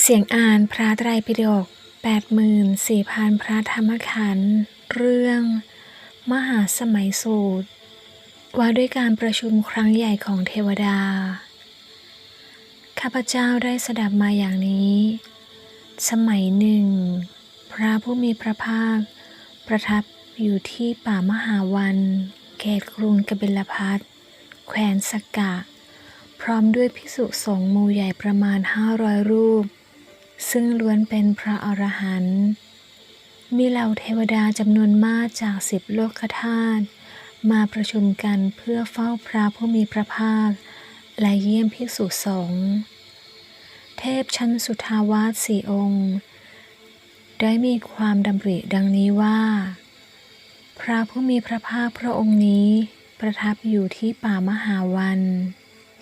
เสียงอ่านพระไตรปิฎก84,000 พระธรรมขันธ์ เรื่อง มหาสมัยสูตร ว่าด้วยการประชุมครั้งใหญ่ของเทวดา ข้าพเจ้าได้สดับมาอย่างนี้ สมัยหนึ่ง พระผู้มีพระภาค ประทับอยู่ที่ป่ามหาวันเขตกรุงกบิลพัทแควนสกกะ พร้อมด้วยภิกษุสงฆ์มูใหญ่ประมาณ 500 รูป ซึ่งล้วนเป็นพระอรหันต์มีเหล่าเทวดาจำนวนมากจากสิบโลกธาตุมาประชุมกันเพื่อเฝ้าพระผู้มีพระภาค และเยี่ยมภิกษุสงฆ์เทพชั้นสุทาวาสสี่องค์ ได้มีความดำริดังนี้ว่า พระผู้มีพระภาคพระองค์นี้ประทับอยู่ที่ป่ามหาวัน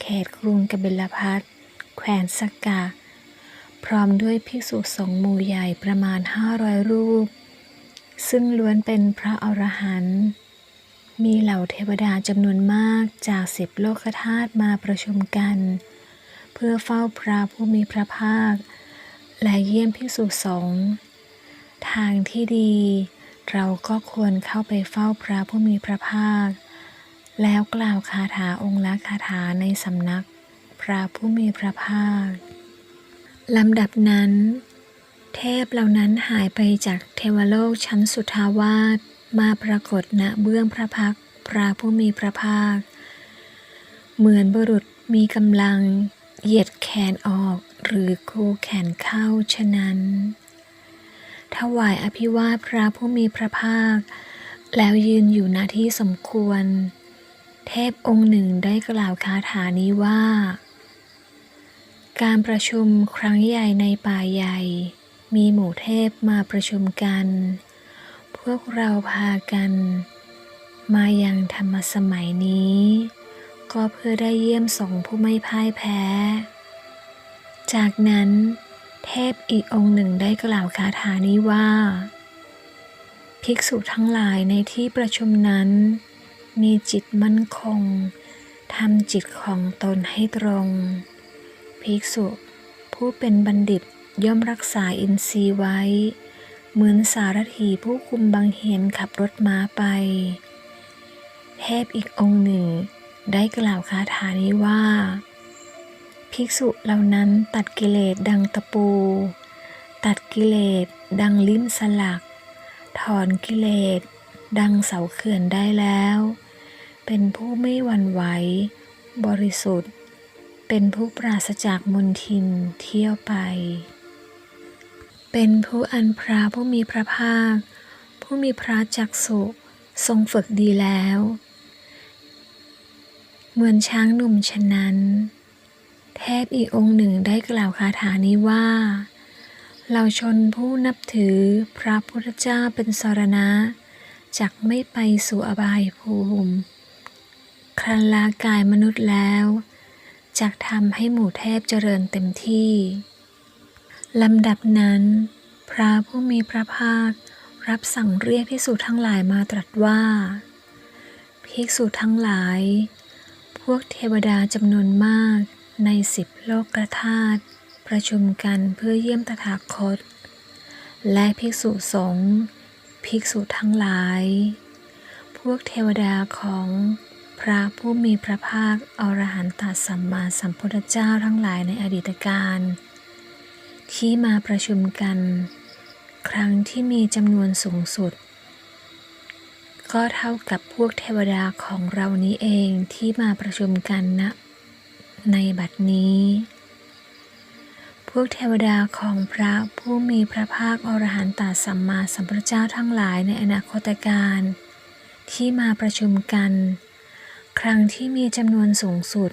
เขตกรุงกบิลพัทแขวนสกกะ พร้อมด้วยภิกษุสงฆ์หมู่ใหญ่ประมาณ 500 รูป ซึ่งล้วนเป็นพระอรหันต์มีเหล่าเทวดาจำนวนมากจากสิบโลกธาตุมาประชุมกัน เพื่อเฝ้าพระผู้มีพระภาค และเยี่ยมภิกษุสงฆ์ทางที่ดี เราก็ควรเข้าไปเฝ้าพระผู้มีพระภาค แล้วกล่าวคาถาองค์ละคาถาในสำนักพระผู้มีพระภาค ลำดับนั้น เทพเหล่านั้นหายไปจากเทวโลกชั้นสุทาวาสมาปรากฏณเบื้องพระพักตร์พระผู้มีพระภาค เหมือนบุรุษมีกำลังเหยียดแขนออกหรือคูแขนเข้าฉะนั้น ถวายอภิวาทพระผู้มีพระภาค แล้วยืนอยู่ณที่สมควร เทพองค์หนึ่งได้กล่าวคาถานี้ว่า การประชุมครั้งใหญ่ในป่าใหญ่ มีหมู่เทพมาประชุมกัน พวกเราพากัน มายังธรรมสมัยนี้ ก็เพื่อได้เยี่ยมสงผู้ไม่พ่ายแพ้ จากนั้น เทพอีกองค์หนึ่งได้กล่าวคาถานี้ว่า ภิกษุทั้งหลายในที่ประชุมนั้น มีจิตมั่นคงทำจิตของตนให้ตรง ภิกษุ ผู้เป็นบัณฑิตย่อมรักษาอินทรีย์ไว้ เหมือนสารถีผู้คุมบังเหียนขับรถม้าไป เทพอีกองค์หนึ่ง ได้กล่าวคาถานี้ว่า ภิกษุเหล่านั้นตัดกิเลสดังตะปู ตัดกิเลสดังลิ้นสลัก ถอนกิเลสดังเสาเขื่อนได้แล้ว เป็นผู้ไม่หวั่นไหว บริสุทธิ์ เป็นผู้ปราศจากมนทินเที่ยวไป เป็นผู้อันพระผู้มีพระภาค ผู้มีพระจักสุทรงฝึกดีแล้ว เหมือนช้างหนุ่มฉะนั้น เทพอีกองค์หนึ่งได้กล่าวคาถานี้ว่าเราชนผู้นับถือพระพุทธเจ้าเป็นสรณะจักไม่ไปสู่อบายภูมิ ครันลากายมนุษย์แล้ว จักทำให้หมู่เทพเจริญเต็มที่ลำดับนั้น พระผู้มีพระภาครับสั่งเรียกภิกษุทั้งหลายมาตรัสว่า ภิกษุทั้งหลาย พวกเทวดาจำนวนมากในสิบโลกธาตุประชุมกันเพื่อเยี่ยมตถาคต และภิกษุสงฆ์ภิกษุทั้งหลาย พวกเทวดาของ ระผู้มีพระภาคอรหันตสัมมาสัมพุทธเจ้าทั้งหลายในอดีตการที่มาประชุมกัน ครั้งที่มีจำนวนสูงสุด ก็เท่ากับพวกเทวดาของเรานี้เองที่มาประชุมกันณนะในบัดนี้ พวกเทวดาของพระผู้มีพระภาคอรหันตสัมมาสัมพุทธเจ้าทั้งหลายในอนาคตการ ที่มาประชุมกัน ครั้งที่มีจำนวนสูงสุด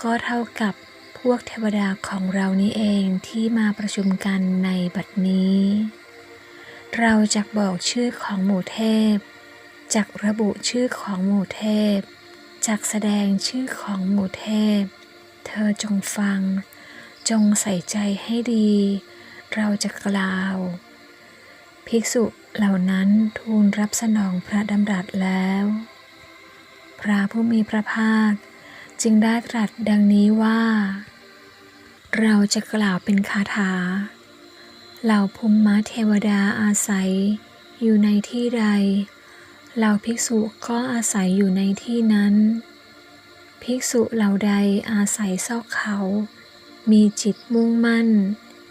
ก็เท่ากับพวกเทวดาของเรานี้เองที่มาประชุมกันในบัดนี้ เราจะบอกชื่อของหมู่เทพจักระบุชื่อของหมู่เทพจักแสดงชื่อของหมู่เทพ เธอจงฟัง จงใส่ใจให้ดี เราจะกล่าว ภิกษุเหล่านั้นทูลรับสนองพระดำรัสแล้ว พระผู้มีพระภาค จึงได้ตรัสดังนี้ว่า เราจะกล่าวเป็นคาถา เหล่าภูมิมะเทวดาอาศัยอยู่ในที่ใด เหล่าภิกษุก็อาศัยอยู่ในที่นั้น ภิกษุเหล่าใดอาศัยซอกเขา มีจิตมุ่งมั่น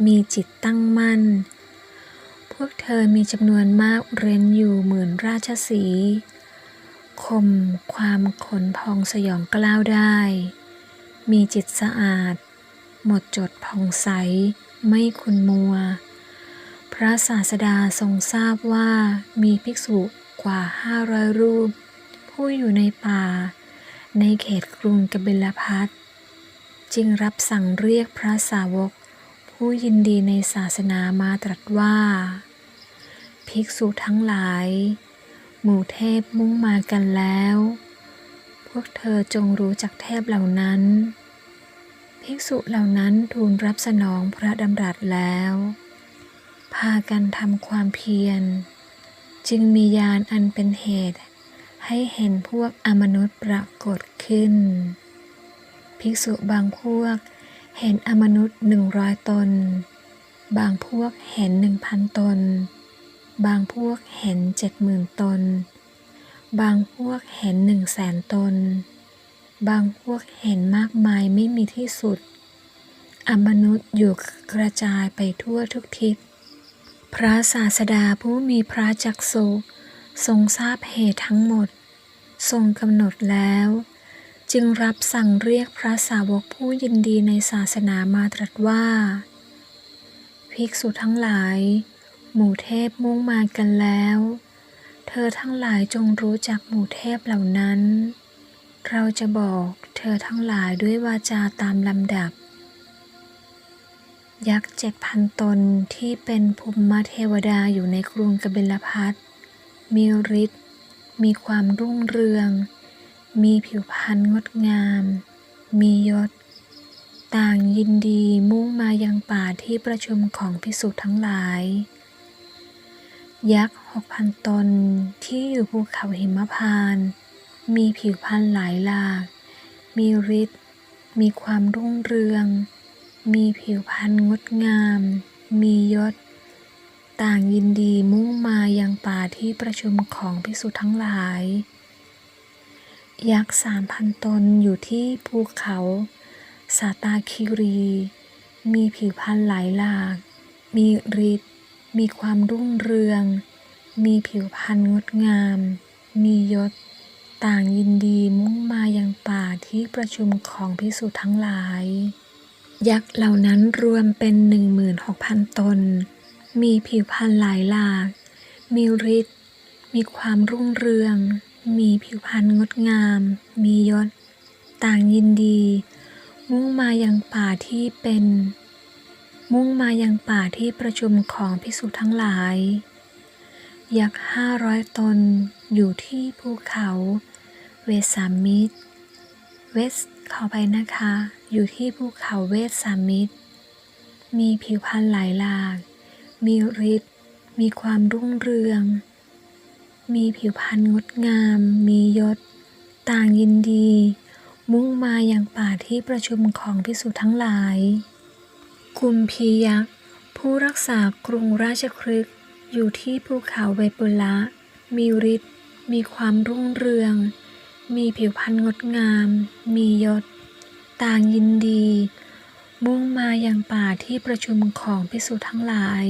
มีจิตตั้งมั่น พวกเธอมีจำนวนมากเร้นอยู่เหมือนราชสี ห์ข่มความขนพองสยองกล้าวได้ มีจิตสะอาด หมดจดผ่องใส ไม่ขุนมัว พระศาสดาทรงทราบว่ามีภิกษุกว่าห้าร้อยรูป ผู้อยู่ในป่า ในเขตกรุงกบิลพัทจึงรับสั่งเรียกพระสาวก ผู้ยินดีในศาสนามาตรัสว่า ภิกษุทั้งหลาย หมู่เทพมุ่งมากันแล้ว พวกเธอจงรู้จักเทพเหล่านั้น ภิกษุเหล่านั้นทูลรับสนองพระดำรัสแล้ว พากันทำความเพียร จึงมียานอันเป็นเหตุ ให้เห็นพวกอมนุษย์ปรากฏขึ้น ภิกษุบางพวกเห็นอมนุษย์หนึ่งร้อยตน บางพวกเห็นหนึ่งพันตน บางพวกเห็นเจ็ดหมื่นตน บางพวกเห็นหนึ่งแสนตน บางพวกเห็นมากมายไม่มีที่สุด อมนุษย์อยู่กระจายไปทั่วทุกทิศ พระศาสดาผู้มีพระจักสุทรงทราบเหตุทั้งหมด ทรงกำหนดแล้ว จึงรับสั่งเรียกพระสาวกผู้ยินดีในศาสนามาตรัสว่า ภิกษุทั้งหลาย หมู่เทพมุ่งมากันแล้ว เธอทั้งหลายจงรู้จักหมู่เทพเหล่านั้น เราจะบอกเธอทั้งหลายด้วยวาจาตามลำดับ ยักษ์เจ็ดพันตนที่เป็นภูมิเทวดาอยู่ในกรุงกบิลพัทมีฤทธิ์มีความรุ่งเรือง มีผิวพรรณงดงาม มียศ ต่างยินดีมุ่งมายังป่าที่ประชุมของพิสุทั้งหลาย ยักษ์หกพันตนที่อยู่ภูเขาหิมพาน มีผิวพรรณหลายหลาก มีฤทธิ์ มีความรุ่งเรือง มีผิวพรรณงดงาม มียศ ต่างยินดีมุ่งมายังป่าที่ประชุมของพิสุทั้งหลาย ยักษ์สามพันตนอยู่ที่ภูเขาสาตาคิรี มีผิวพรรณหลายหลาก มีฤทธิ์ มีความรุ่งเรือง มีผิวพรรณงดงาม มียศ ต่างยินดีมุ่งมายังป่าที่ประชุมของพิสุทั้งหลาย ยักษ์เหล่านั้นรวมเป็นหนึ่งหมื่นหกพันตน มีผิวพรรณหลายหลาก มีฤทธิ์ มีความรุ่งเรือง มีผิวพรรณงดงาม มียศ ต่างยินดี มุ่งมายังป่าที่เป็น มุ่งมายังป่าที่ประชุมของพิสุทั้งหลาย ยักษ์ห้าร้อยตนอยู่ที่ภูเขา เวสามิตร เวสขอไปนะคะ อยู่ที่ภูเขาเวสสามิตร มีผิวพรรณหลายหลาก มีฤทธิ์ มีความรุ่งเรือง มีผิวพรรณงดงาม มียศ ต่างยินดี มุ่งมาอย่างป่าที่ประชุมของพิสุทั้งหลาย กุมพียักษ์ ผู้รักษากรุงราชครึกอยู่ที่ภูเขาเวปุละ มีฤทธิ์ มีความรุ่งเรือง มีผิวพรรณงดงาม มียศ ต่างยินดี มุ่งมาอย่างป่าที่ประชุมของพิสุทั้งหลาย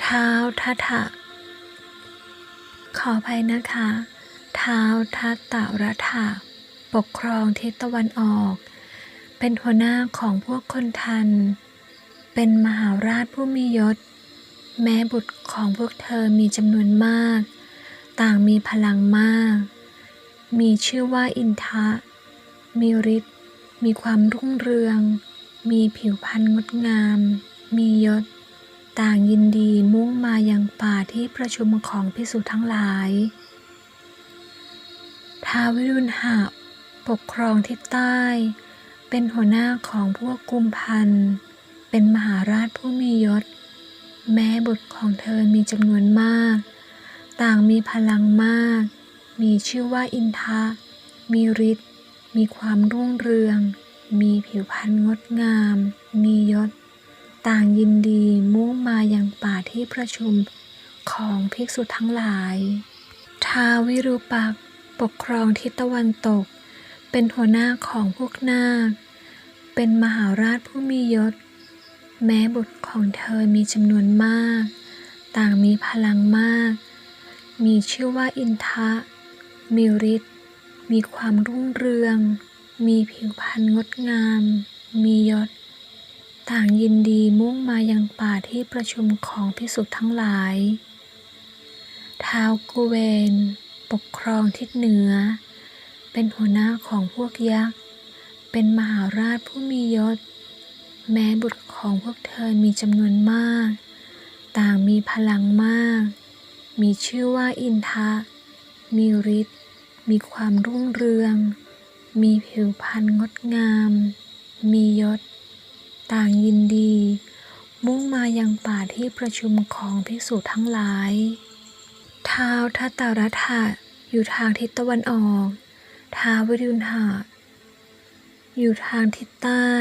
เท้าทัตะขออภัยนะคะ เท้าทัตตะรัฐะปกครองทิศตะวันออก เป็นหัวหน้าของพวกคนทัน เป็นมหาราชผู้มียศ แม้บุตรของพวกเธอมีจำนวนมาก ต่างมีพลังมาก มีชื่อว่าอินทะ มีฤทธิ์ มีความรุ่งเรือง มีผิวพรรณงดงาม มียศ ต่างยินดีมุ่งมายังป่าที่ประชุมของพิสุทั้งหลายท้าววิรุณหะปกครองทิศใต้ เป็นหัวหน้าของพวกกุมพันธ์เป็นมหาราชผู้มียศ แม้บุตรของเธอมีจำนวนมาก ต่างมีพลังมาก มีชื่อว่าอินทะมีฤทธิ์ มีความรุ่งเรือง มีผิวพรรณงดงาม มียศ ต่างยินดีมุ่งมายังป่าที่ประชุมของภิกษุทั้งหลาย ทาวิรูปักปกครองทิศตะวันตก เป็นหัวหน้าของพวกนาค เป็นมหาราชผู้มียศ แม้บุตรของเธอมีจำนวนมาก ต่างมีพลังมาก มีชื่อว่าอินทะ มีฤทธิ์ มีความรุ่งเรือง มีผิวพรรณงดงาม มียศ ต่างยินดีมุ่งมายังป่าที่ประชุมของพิสุทธ์ทั้งหลายท้าวกุเวน ปกครองทิศเหนือ เป็นหัวหน้าของพวกยักษ์ เป็นมหาราชผู้มียศ แม้บุตรของพวกเธอมีจำนวนมาก ต่างมีพลังมาก มีชื่อว่าอินทะ มีฤทธิ์ มีความรุ่งเรือง มีผิวพรรณงดงาม มียศ ต่างยินดี มุ่งมายังป่าที่ประชุมของภิกษุทั้งหลาย ท้าวทัตตรัฐะอยู่ทางทิศตะวันออก ท้าววิรุณหะอยู่ทางทิศใต้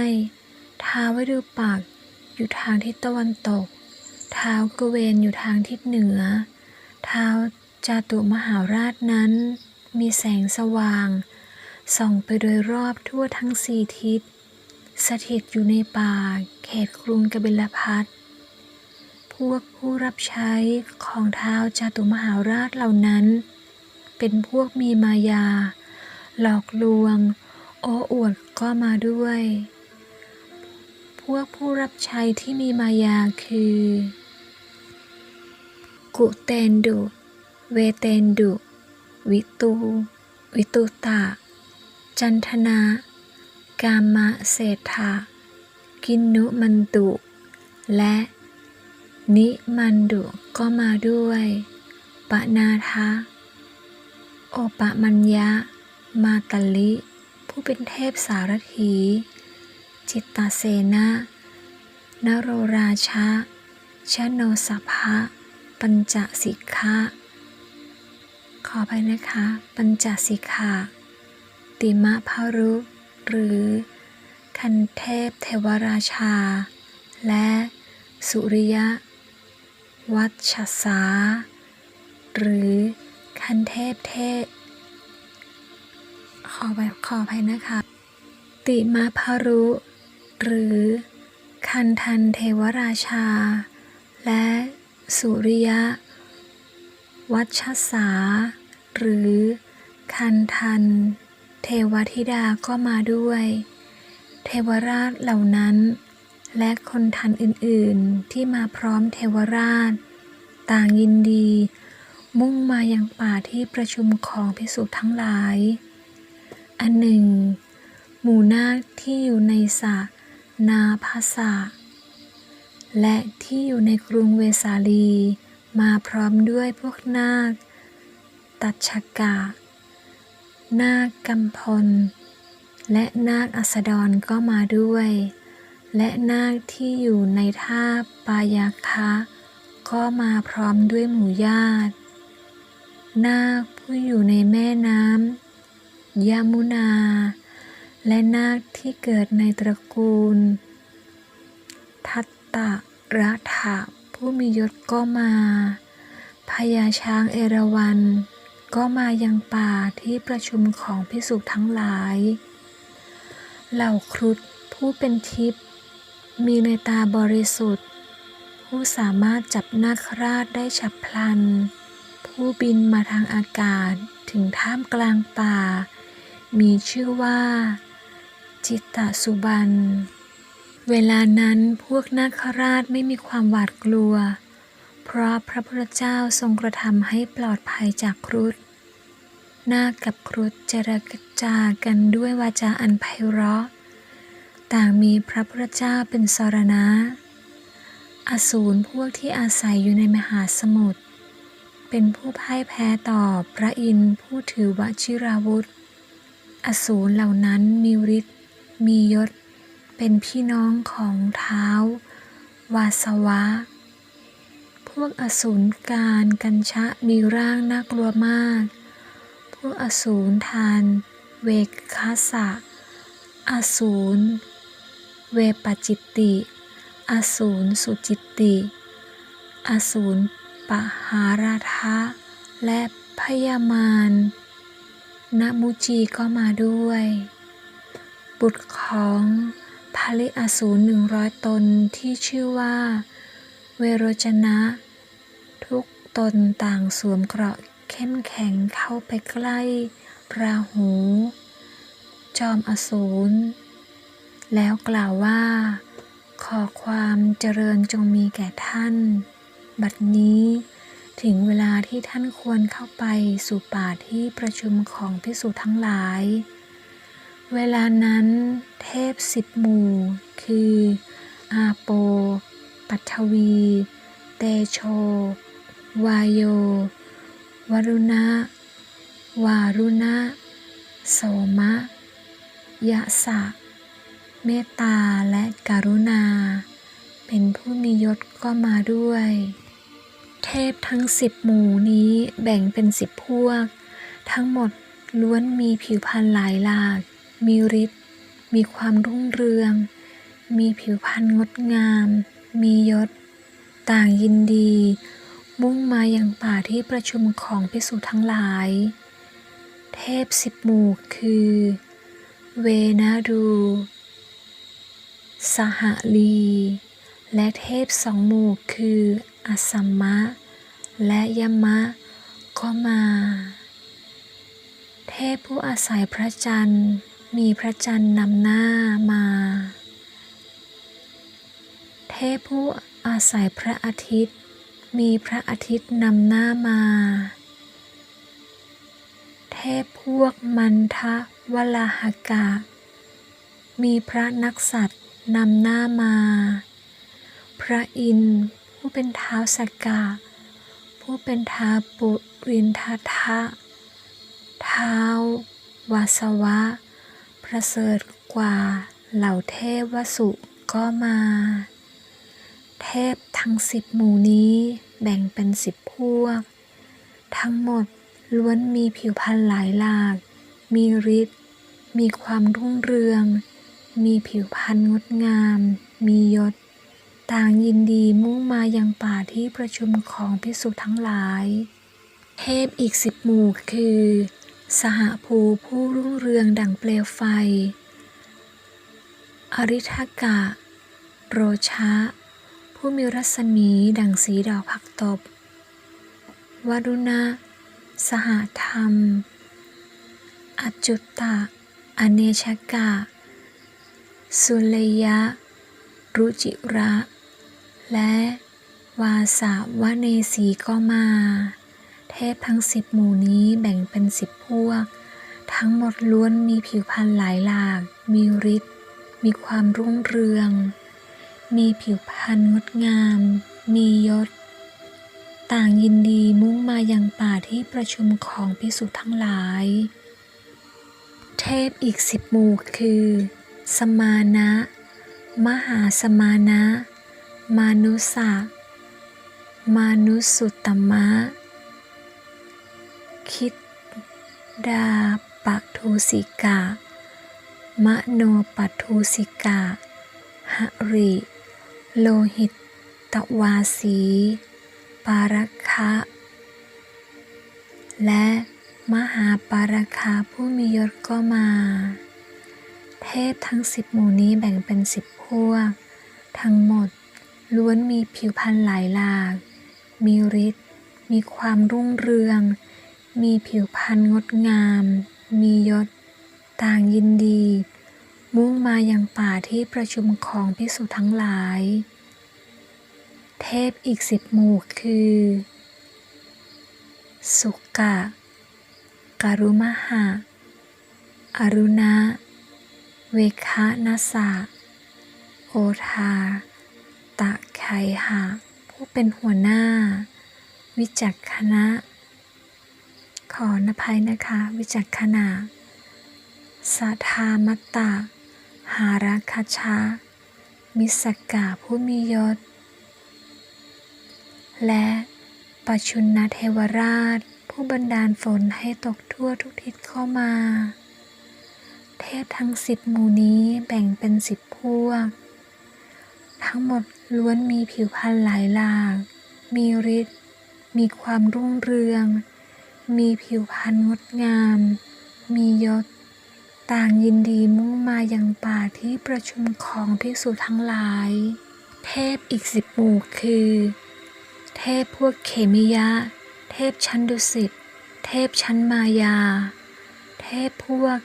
ท้าววิรูปักษ์อยู่ทางทิศตะวันตก ท้าวกเวนอยู่ทางทิศเหนือ ท้าวจาตุมหาราชนั้น มีแสงสว่าง ส่องไปโดยรอบทั่วทั้งสี่ทิศ สถิตอยู่ในป่าเขตกรุงกบิลพัทพวกผู้รับใช้ของท้าวจาตุมหาราชเหล่านั้น เป็นพวกมีมายา หลอกลวง โอ้อวดก็มาด้วย พวกผู้รับใช้ที่มีมายาคือ กุเตนดุ เวเตนดุ วิตู วิตุตะ จันทนะกามะเศรษฐะกินนุมันตุ และ นิมันดุก็มาด้วยปะนาทะ โอปะมัญญะ มาตลิ ผู้เป็นเทพสารถี จิตตาเสนะนโรราชะชโนสภะปัญจสิกขะขอไปนะคะ ปัญจสิกขะติมะพารุ หรือ คันเทพเทวราชา และสุริยะ วัชสา หรือคันเทพเทพ ขอไปขอไปนะคะ ติมาพารุ หรือคันทันเทวราชา และสุริยะ วัชสา หรือคันทัน เทวธิดาก็มาด้วย เทวราชเหล่านั้น และคนทันอื่นๆที่มาพร้อมเทวราช ต่างยินดี มุ่งมายังป่าที่ประชุมของพิสุทั้งหลาย อันหนึ่ง หมู่นาคที่อยู่ในสระนาภาษะและที่อยู่ในกรุงเวสาลี มาพร้อมด้วยพวกนาค ตัชกะนาคกำพล และนาคอัสดรก็มาด้วย และนาคที่อยู่ในท่าปายาคะก็มาพร้อมด้วยหมู่ญาติ นาคผู้อยู่ในแม่น้ำ ยามุนา และนาคที่เกิดในตระกูล ทัตตะรัฐะผู้มียศก็มาพญาช้างเอราวัณก็มายังป่าที่ประชุมของพิสุทั้งหลาย เหล่าครุฑผู้เป็นทิพย์มีในตาบริสุทธิ์ ผู้สามารถจับนาคราชได้ฉับพลัน ผู้บินมาทางอากาศถึงท่ามกลางป่า มีชื่อว่า จิตตสุบัน เวลานั้นพวกนาคราชไม่มีความหวาดกลัว เพราะพระพุทธเจ้าทรงกระทำให้ปลอดภัยจากครุฑนาคกับครุฑเจรจากันด้วยวาจาอันไพเราะ ต่างมีพระพุทธเจ้าเป็นสรณะ อสูรพวกที่อาศัยอยู่ในมหาสมุทรเป็นผู้พ่ายแพ้ต่อพระอินทร์ผู้ถือวชิราวุธ อสูรเหล่านั้นมีฤทธิ์มียศ เป็นพี่น้องของเท้าวาสวะ พวกอสูรการกัญชะมีร่างน่ากลัวมาก พวกอสูรทาน เวกคาสะอสูร เวปจิตติ อสูรสุจิตติ อสูรปหาราทะและพยามาร นมุจีก็มาด้วย บุตรของพาลิอสูรหนึ่งร้อยตนที่ชื่อว่า เวโรจนะ ทุกตนต่างสวมเกราะเข้มแข็งเข้าไปใกล้ราหู จอมอสูร แล้วกล่าวว่า ขอความเจริญจงมีแก่ท่าน บัดนี้ ถึงเวลาที่ท่านควรเข้าไปสู่ป่าที่ประชุมของพิสุทั้งหลาย เวลานั้นเทพสิบหมู่ คือ อาโป ปัทวี เตโช วายโย วรุณะ วารุณะ โสมะ ยะสะ เมตตาและกรุณา เป็นผู้มียศก็มาด้วย เทพทั้งสิบหมู่นี้แบ่งเป็นสิบพวก ทั้งหมดล้วนมีผิวพรรณหลายหลาก มีฤทธิ์ มีความรุ่งเรือง มีผิวพรรณงดงาม มียศ ต่างยินดี มุ่งมาอย่างป่าที่ประชุมของพิสุทั้งหลาย เทพสิบหมู่คือ เวนาดู สหลี และเทพสองหมู่คือ อสัมมะ และยมะ ก็มา เทพผู้อาศัยพระจันทร์ มีพระจันทร์นำหน้ามา เทพผู้อาศัยพระอาทิตย์ มีพระอาทิตย์นำหน้ามา เทพพวกมันทะวลาหกะ มีพระนักสัตว์นำหน้ามา พระอินทร์ ผู้เป็นเท้าวสกกะผู้เป็นเท้าวปุรินททะเท้าววาสวะ ประเสริฐกว่าเหล่าเทพวสุก็มา เทพทั้งสิบหมู่นี้แบ่งเป็นสิบพวก ทั้งหมดล้วนมีผิวพรรณหลายหลาก มีฤทธิ์ มีความรุ่งเรือง มีผิวพรรณงดงาม มียศ ต่างยินดีมุ่งมายังป่าที่ประชุมของพิสุทั้งหลาย เทพอีกสิบหมู่คือ สหภูผู้รุ่งเรืองดั่งเปลวไฟ อริทกะ โรชะ ผู้มีรัศมีดั่งสีดอกผักตบ วรุณะ สหธรรม อจุตะอเนชกะ สุเลยะรุจิระ และวาสาวเนสีก็มา เทพทั้งสิบหมู่นี้แบ่งเป็นสิบพวก ทั้งหมดล้วนมีผิวพรรณหลายหลาก มีฤทธิ์ มีความรุ่งเรือง มีผิวพรรณงดงาม มียศ ต่างยินดีมุ่งมายังป่าที่ประชุมของพิสุทั้งหลาย เทพอีกสิบหมู่คือ สมานะ มหาสมานะ มานุสะมานุสุตตมะ คิดดาปัทูสิกะ มโนปัทูสิกะหริ โลหิตตวาสี ปารักคะและมหาปารคะผู้มียศก็มา เทพทั้งสิบหมู่นี้แบ่งเป็นสิบพวก ทั้งหมด ล้วนมีผิวพรรณหลายหลาก มีฤทธิ์ มีความรุ่งเรือง มีผิวพรรณงดงาม มียศ ต่างยินดี มุ่งมาอยังป่าที่ประชุมของพิสุทั้งหลาย เทพอีกสิบหมู่คือ สุกะการุมหะ อรุณะ เวคะนัสสะโอทา ตะไคหะ ผู้เป็นหัวหน้า วิจักคณะ ขอนภัยนะคะ วิจักขณะสัทธามัตตะ หารัคชะมิสกกาผู้มียศ และปชุนนเทวราช ผู้บันดาลฝนให้ตกทั่วทุกทิศเข้ามา เทพทั้งสิบหมู่นี้แบ่งเป็นสิบพวก ทั้งหมดล้วนมีผิวพรรณหลายหลาก มีฤทธิ์ มีความรุ่งเรือง มีผิวพรรณงดงาม มียศ ต่างยินดีมุ่งมายังป่าที่ประชุมของภิกษุทั้งหลาย เทพอีกสิบหมู่คือ เทพพวกเขมิยะ เทพชั้นดุสิต เทพชั้นมายา เทพพวก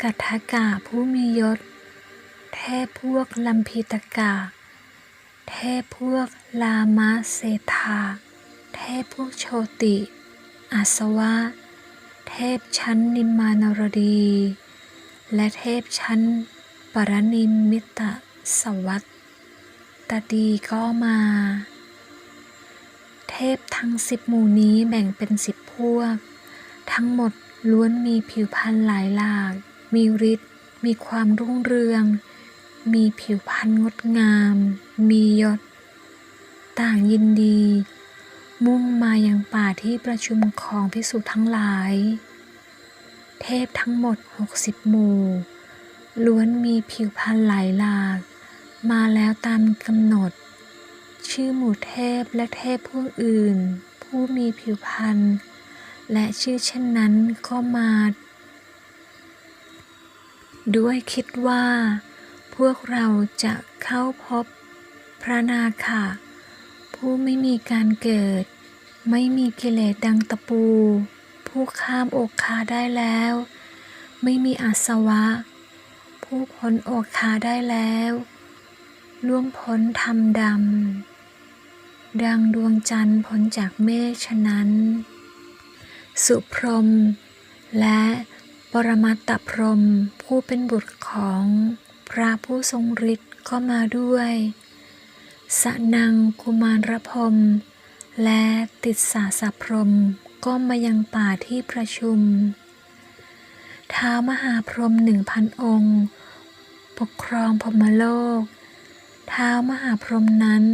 กัทกะผู้มียศ เทพพวกลัมพิตกะ เทพพวกลามะเศรษฐาเทพพวกโชติอาสวะ เทพชั้นนิมมานรดี และเทพชั้นปรนิมมิตะสวัตตดีก็มา เทพทั้งสิบหมู่นี้แบ่งเป็นสิบพวก ทั้งหมดล้วนมีผิวพรรณหลายหลาก มีฤทธิ์ มีความรุ่งเรือง มีผิวพรรณงดงาม มียศ ต่างยินดี มุ่งมายังป่าที่ประชุมของพิสุทั้งหลาย เทพทั้งหมดหกสิบหมู่ ล้วนมีผิวพรรณหลายหลาก มาแล้วตามกำหนด ชื่อหมู่เทพและเทพพวกอื่น ผู้มีผิวพรรณและชื่อเช่นนั้นก็มาด้วยคิดว่า พวกเราจะเข้าพบพระนาคาผู้ไม่มีการเกิด ไม่มีกิเลสดังตะปู ผู้ข้ามอกคาได้แล้ว ไม่มีอาสวะ ผู้พ้นอกคาได้แล้วล่วงพ้นธรรมดำ ดังดวงจันทร์พ้นจากเมฆฉะนั้น สุพรม และปรมัตตพรมผู้เป็นบุตรของ พระผู้ทรงฤทธิ์ก็มาด้วยสนังกุมารพรหมและติดสาสะพรหมก็มายังป่าที่ประชุม ท้าวมหาพรหมหนึ่งพันองค์ ปกครองพรหมโลก ท้าวมหาพรหมนั้น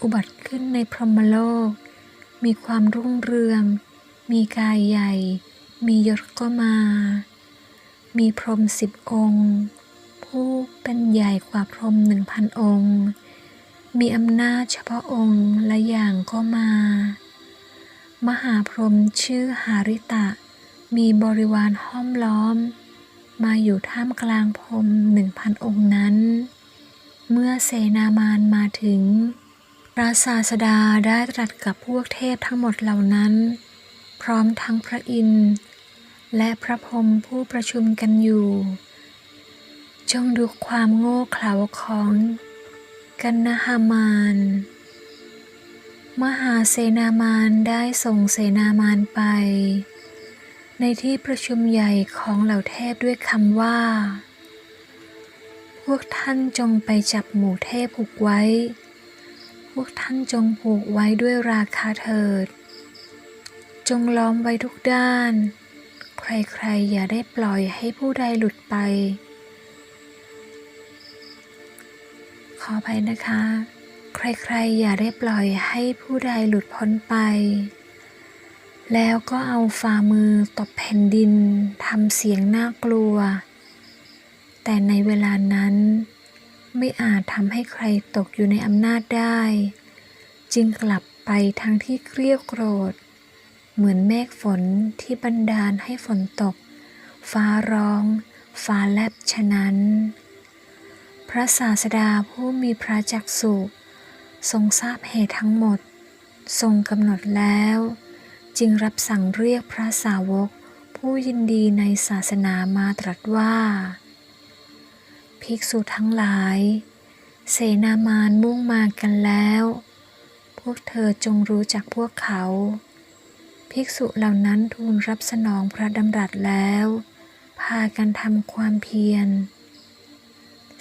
อุบัติขึ้นในพรหมโลก มีความรุ่งเรือง มีกายใหญ่ มียศก็มา มีพรหมสิบองค์ ผู้เป็นใหญ่กว่าพรหมหนึ่งพันองค์ มีอำนาจเฉพาะองค์ละอย่างก็มา มหาพรหมชื่อหาริตะ มีบริวารห้อมล้อม มาอยู่ท่ามกลางพรหมหนึ่งพันองค์นั้น เมื่อเสนามานมาถึงพระศาสดาได้ตรัสกับพวกเทพทั้งหมดเหล่านั้น พร้อมทั้งพระอินทร์และพระพรหมผู้ประชุมกันอยู่ จงดูความโง่เขลาของกันนหามาน มหาเสนามานได้ส่งเสนามานไป ในที่ประชุมใหญ่ของเหล่าเทพด้วยคำว่า พวกท่านจงไปจับหมู่เทพผูกไว้ พวกท่านจงผูกไว้ด้วยราคาเถิด จงล้อมไว้ทุกด้าน ใครๆอย่าได้ปล่อยให้ผู้ใดหลุดไป ขออภัยนะคะ ใครๆ อย่าได้ปล่อยให้ผู้ใดหลุดพ้นไป แล้วก็เอาฝ่ามือตบแผ่นดินทำเสียงน่ากลัว แต่ในเวลานั้นไม่อาจทำให้ใครตกอยู่ในอำนาจได้ จึงกลับไปทางที่เกลี้ยวโกรธ เหมือนเมฆฝนที่บันดาลให้ฝนตก ฟ้าร้อง ฟ้าแลบฉะนั้น ระศาสดาผู้มีพระจักสุทรงทราบเหตุทั้งหมด ทรงกำหนดแล้ว จึงรับสั่งเรียกพระสาวกผู้ยินดีในศาสนามาตรัสว่า ภิกษุทั้งหลาย เสนามานมุ่งมากันแล้ว พวกเธอจงรู้จักพวกเขา ภิกษุเหล่านั้นทูลรับสนองพระดำรัสแล้ว พากันทำความเพียร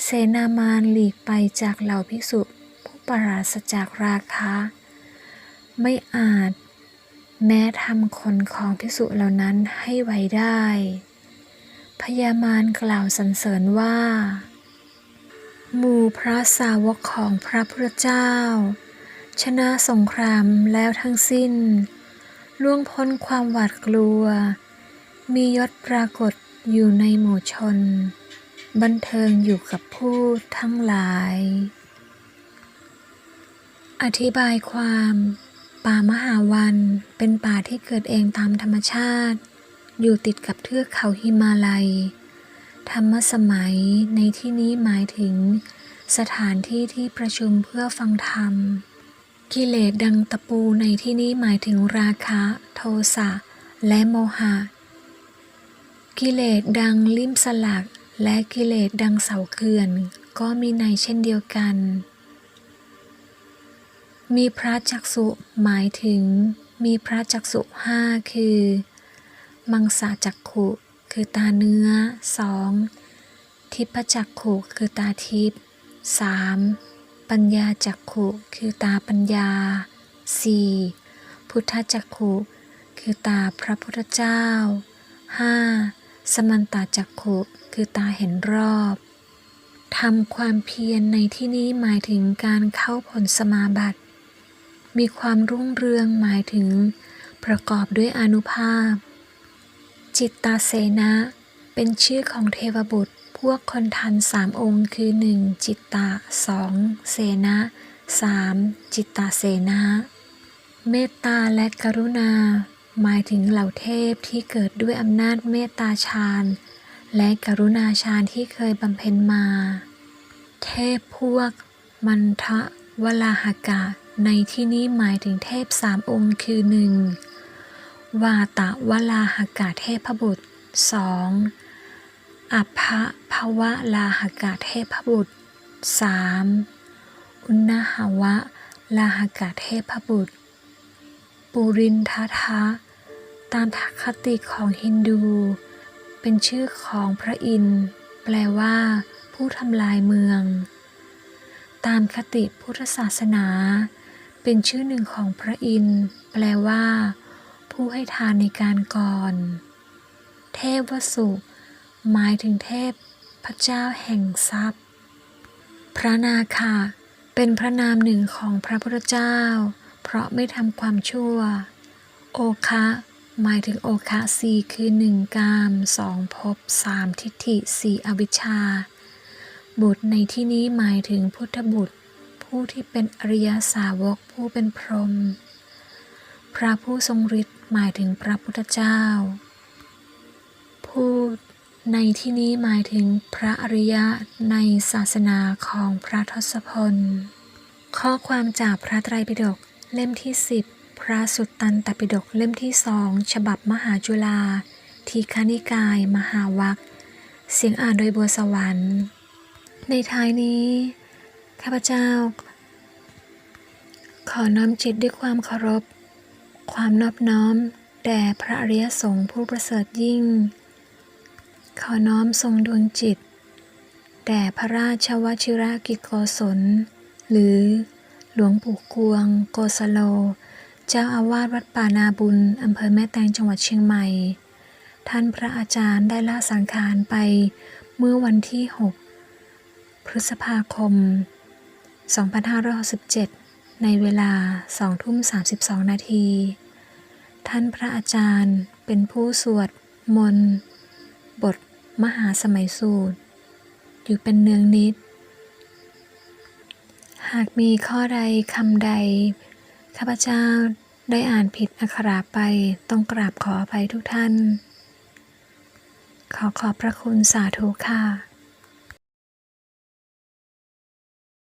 เสนามานหลีกไปจากเหล่าภิกษุผู้ปราศจากราคะ ไม่อาจ แม้ทำคนของภิกษุเหล่านั้นให้ไว้ได้พญามารกล่าวสรรเสริญว่าหมู่พระสาวกของพระพุทธเจ้า ชนะสงครามแล้วทั้งสิ้น ล่วงพ้นความหวาดกลัว มียศปรากฏอยู่ในหมู่ชน บันเทิงอยู่กับผู้ทั้งหลาย อธิบายความ ป่ามหาวันเป็นป่าที่เกิดเองตามธรรมชาติ อยู่ติดกับเทือกเขาหิมาลัย ธรรมสมัยในที่นี้หมายถึง สถานที่ที่ประชุมเพื่อฟังธรรม กิเลสดังตะปูในที่นี้หมายถึงราคะ โทสะ และโมหะ กิเลสดังลิ่มสลัก และกิเลสดังเสาเขื่อนก็มีในเช่นเดียวกัน มีพระจักสุหมายถึง มีพระจักสุห้าคือ มังสาจักขุ คือตาเนื้อสองทิพจักขุคือตาทิพสามปัญญาจักขุคือตาปัญญาสี่พุทธจักขุ คือตาพระพุทธเจ้าห้า สมันตาจักขุคือตาเห็นรอบทำความเพียรในที่นี้หมายถึงการเข้าผลสมาบัติ มีความรุ่งเรืองหมายถึงประกอบด้วยอนุภาพ จิตตาเสนะเป็นชื่อของเทวบุตร พวกคนทันสามองค์คือหนึ่งจิตตาสองเสนะสามจิตตาเสนะ เมตตาและกรุณา หมายถึงเหล่าเทพที่เกิดด้วยอำนาจเมตตาฌานและกรุณาฌานที่เคยบำเพ็ญมา เทพพวก มันทะวลาหกะ ในที่นี้หมายถึงเทพสามองค์คือหนึ่งวาตะวลาหกาเทพบุตรสองอัพพะภวะลาหกาเทพบุตรสามอุณหหวะลาหกาเทพบุตร ปุรินททะ ตามคติของฮินดู เป็นชื่อของพระอินทร์แปลว่า ผู้ทำลายเมือง ตามคติพุทธศาสนา เป็นชื่อหนึ่งของพระอินทร์แปลว่า ผู้ให้ทานในการก่อน เทพวสุ หมายถึงเทพพระเจ้าแห่งทรัพย์ พระนาคาเป็นพระนามหนึ่งของพระพุทธเจ้า ราะไม่ทำความชั่ว โอคะหมายถึงโอคะสี่คือหนึ่งกามสองภพสามทิฏฐิสี่อวิชชา บุตรในที่นี้หมายถึงพุทธบุตร ผู้ที่เป็นอริยสาวกผู้เป็นพรหมพระผู้ทรงฤทธิ์หมายถึงพระพุทธเจ้า พูดในที่นี้หมายถึงพระอริยะในศาสนาของพระทศพล ข้อความจากพระไตรปิฎก เล่มที่ 10 พระสุตตันตปิฎกเล่มที่สองฉบับมหาจุฬาทีฆานิกาย มหาวัคเสียงอ่านโดยบัวสวรรค์ ในท้ายนี้ ข้าพเจ้า ขอน้อมจิตด้วยความเคารพ ความนอบน้อม แด่พระอริยสงฆ์ผู้ประเสริฐยิ่ง ขอน้อมทรงดวงจิต แด่พระราชวชิรากิจโกศล หรือ หลวงปู่กวง โกสโล เจ้าอาวาสวัดป่านาบุญอำเภอแม่แตงจังหวัดเชียงใหม่ ท่านพระอาจารย์ได้ละสังขารไปเมื่อวันที่ 6 พฤษภาคม 2567 ในเวลา2ทุ่ม 32 นาที ท่านพระอาจารย์เป็นผู้สวดมนต์บทมหาสมัยสูตร อยู่เป็นเนืองนิด หากมีข้อใดคำใด ข้าพเจ้าได้อ่านผิดอักขระไปต้องกราบขออภัยทุกท่าน ขอขอบพระคุณสาธุค่ะ